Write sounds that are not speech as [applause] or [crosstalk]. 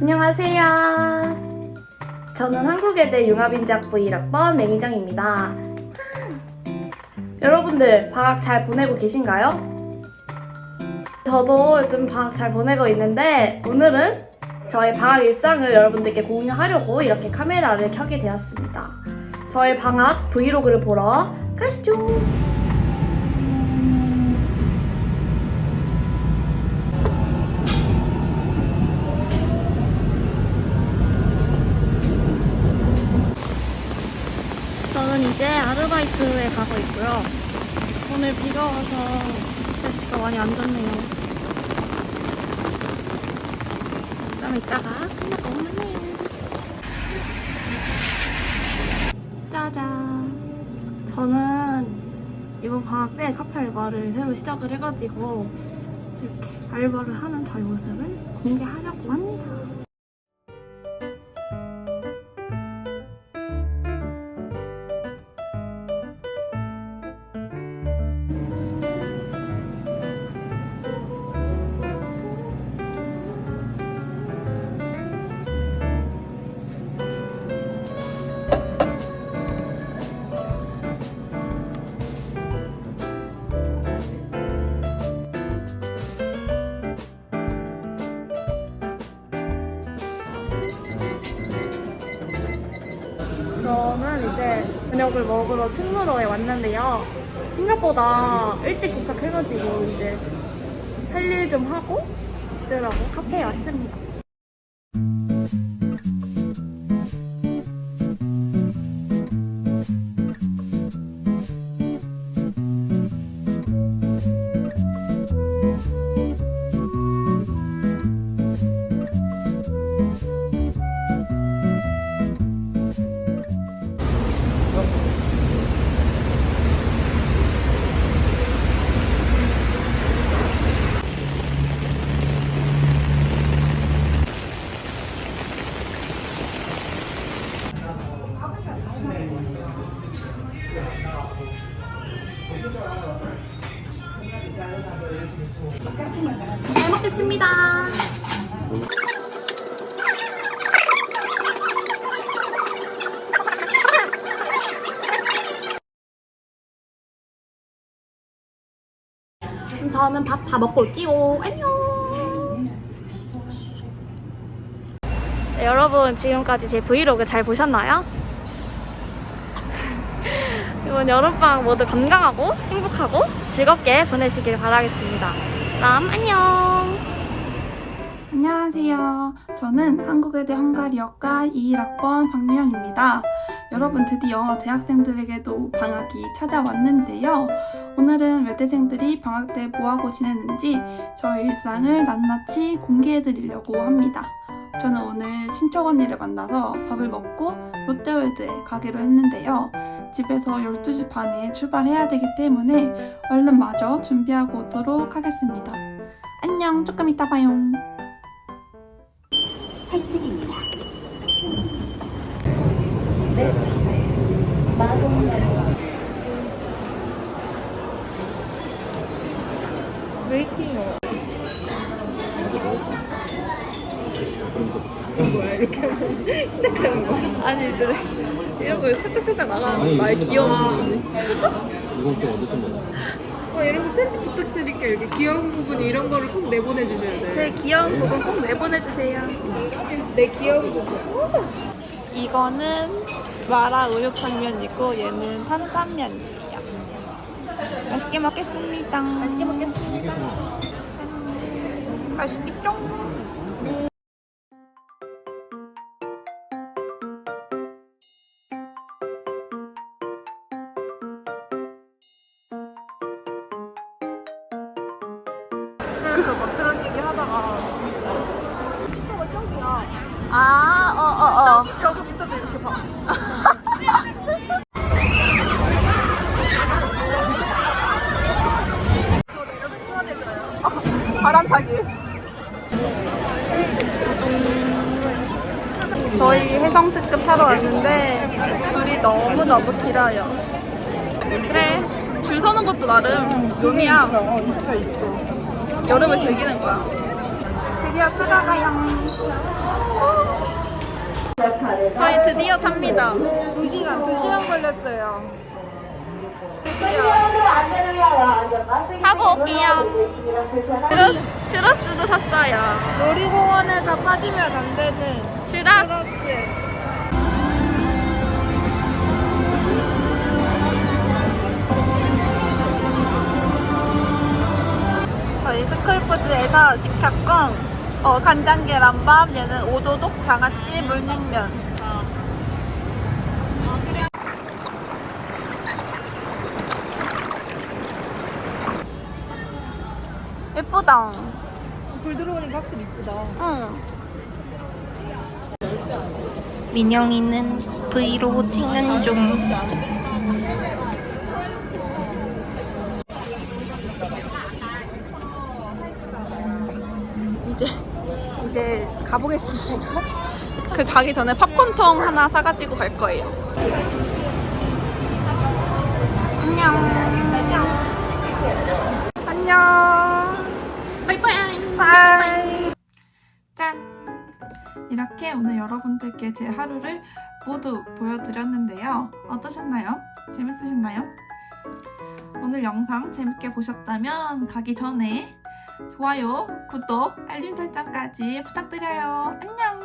안녕하세요. 저는 한국외대 융합인재학부 1학번 맹희정입니다. 여러분들 방학 잘 보내고 계신가요? 저도 요즘 방학 잘 보내고 있는데 오늘은 저의 방학 일상을 여러분들께 공유하려고 이렇게 카메라를 켜게 되었습니다. 저의 방학 브이로그를 보러 가시죠. 저는 이제 가고 있고요. 오늘 비가 와서 날씨가 많이 안 좋네요. 좀 이따가 끝나고 만나요. 짜잔. 저는 이번 방학 때 카페 알바를 새로 시작을 해가지고 이렇게 알바를 하는 저희 모습을 공개하려고 합니다. 저는 이제 저녁을 먹으러 충무로에 왔는데요. 생각보다 일찍 도착해가지고 이제 할 일 좀 하고 있으라고 카페에 왔습니다. 먹겠습니다. 그럼 저는 밥 다 먹고 올게요. 안녕. 네, 여러분 지금까지 제 브이로그 잘 보셨나요? [laughs] 이번 여름방학 모두 건강하고 행복하고 즐겁게 보내시길 바라겠습니다. 그럼 안녕. 안녕하세요. 저는 한국외대 헝가리어과 21학번 박미영입니다. 여러분 드디어 대학생들에게도 방학이 찾아왔는데요. 오늘은 외대생들이 방학 때 뭐하고 지냈는지 저의 일상을 낱낱이 공개해드리려고 합니다. 저는 오늘 친척 언니를 만나서 밥을 먹고 롯데월드에 가기로 했는데요. 집에서 12시 반에 출발해야 되기 때문에 얼른 마저 준비하고 오도록 하겠습니다. 안녕, 조금 이따 봐요. 탑승입니다. 웨이팅어. 시작하는 거. 아니 이제 이런 거 살짝살짝 나가는 나의 귀여운 부분이. 이건 또 어디 건 가요? 어, 이런 거 편집 부탁드릴게요. 이렇게 귀여운 부분 이런 거를 꼭 내보내주셔야 돼. 제 귀여운 부분 꼭 내보내주세요. 내 귀여운 부분. 이거는 마라 우육탕면이고 얘는 탄탄면이에요. 맛있게 먹겠습니다. 맛있게 먹겠습니다. 맛있겠죠? 그래서 막 그런 얘기 하다가 시청을 저기야. 아, 어, 어, 어. 저기 벽에 붙어서 이렇게 봐. 저 내려면 시원해져요. 바람 타기. 저희 해성 특급 타러 왔는데 줄이 너무 너무 길어요. 그래 줄 서는 것도 나름 묘미야. 있어 있어. 여름을 즐기는 거야. 드디어 타다가요. 저희 드디어 탑니다. 2시간, 2시간 걸렸어요. 타고 올게요. 드러스, 드러스도 샀어요. 놀이공원에서 빠지면 안 되는 주라스. 스쿨푸드에서 시켰건 어, 간장 계란밥, 얘는 오도독 장아찌 물냉면. 예쁘다. 불 들어오니까 확실히 이쁘다. 응. 민영이는 브이로그 찍는 중. 이제 가보겠습니다. 그 자기 전에 팝콘통 하나 사가지고 갈 거예요. 안녕. 안녕. 바이바이. 바이. 짠! 이렇게 오늘 여러분들께 제 하루를 모두 보여드렸는데요. 어떠셨나요? 재밌으셨나요? 오늘 영상 재밌게 보셨다면 가기 전에 좋아요, 구독, 알림 설정까지 부탁드려요. 안녕!